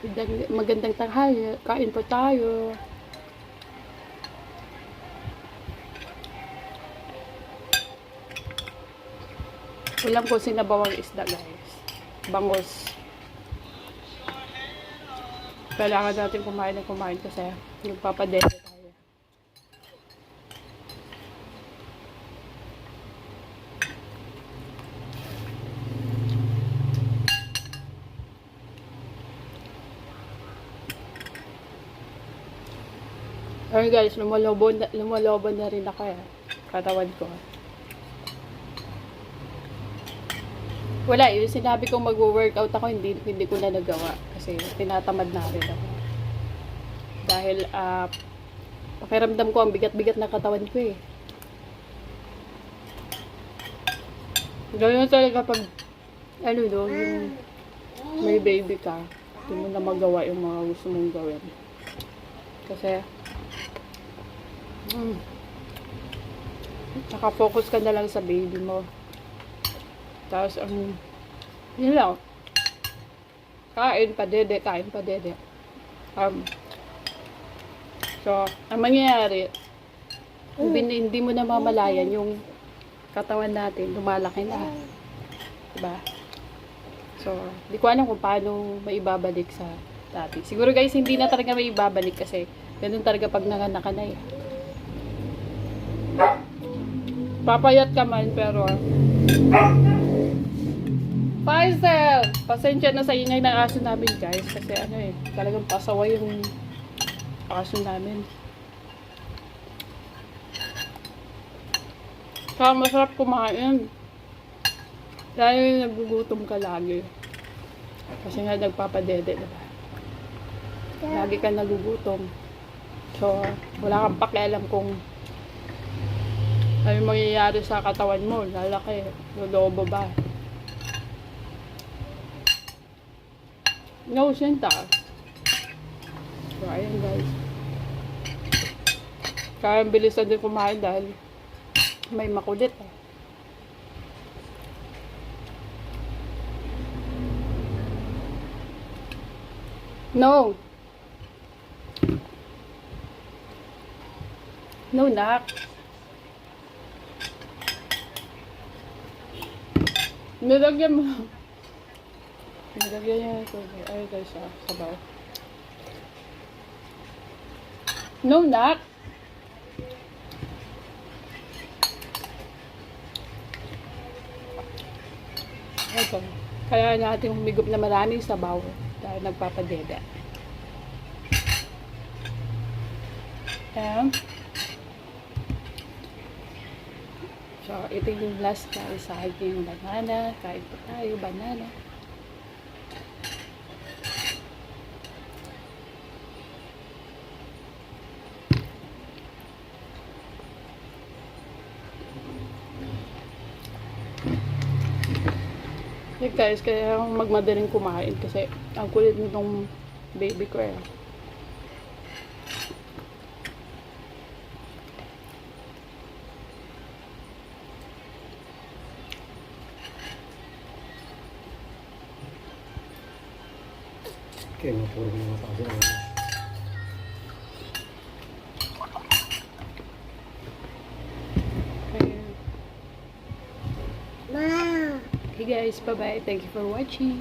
Magandang, tanghali. Kain po tayo. Walang po sinabawang isda, guys. Bangos. Kailangan natin kumain ng kumain kasi nagpapadete tayo. Ayun guys, lumalobo na, lumalobo na rin ako eh. Katawan ko. Wala, yung sinabi kong mag-workout ako, hindi, hindi ko na nagawa. Kasi tinatamad na rin ako. Dahil, ah, pakiramdam ko ang bigat-bigat na katawan ko eh. Ganyan talaga pag, ano no, yung may baby ka, hindi mo na magawa yung mga gusto mong gawin. Kasi, mm, nakafocus ka na lang sa baby mo. Tapos, ang, yun lang. Kain pa dede, kain pa dede. Um, so, ang mangyayari, hindi, hindi mo na mamalayan yung katawan natin, lumalaki na. Diba? So, di ko alam kung paano maibabalik sa dati. Siguro guys, hindi na talaga maibabalik kasi ganun talaga pag nanganak ka na eh. Papayat ka man, pero Faisal! Pasensya na sa ingay ng aso namin, guys. Kasi ano eh, talagang pasaway yung aso namin. Kaya masarap kumain. Yung nagugutom ka lagi. Kasi nga nagpapadede, diba? Lagi ka nagugutom. So, wala kang pakialam kung ano yung mangyayari sa katawan mo. Lalaki, lolobo ba? No, sinta. So, ayan guys. Kaya bilisan din kumain dahil may makulit eh. No. No, nak. Nilagyan mo. Nilagyan niya ito. Ay, guys, ah, sabaw. No, nak. Ito. Kaya natin humigop na maraming sabaw dahil nagpapadede. And, ito yung last tayo sa aking banana. Kain po tayo, banana. Hey guys, kaya akong magmadaling kumain kasi ang kulit nitong baby ko eh. Kaya nga puro mga sabi na Kaya, okay guys, bye bye. Thank you for watching.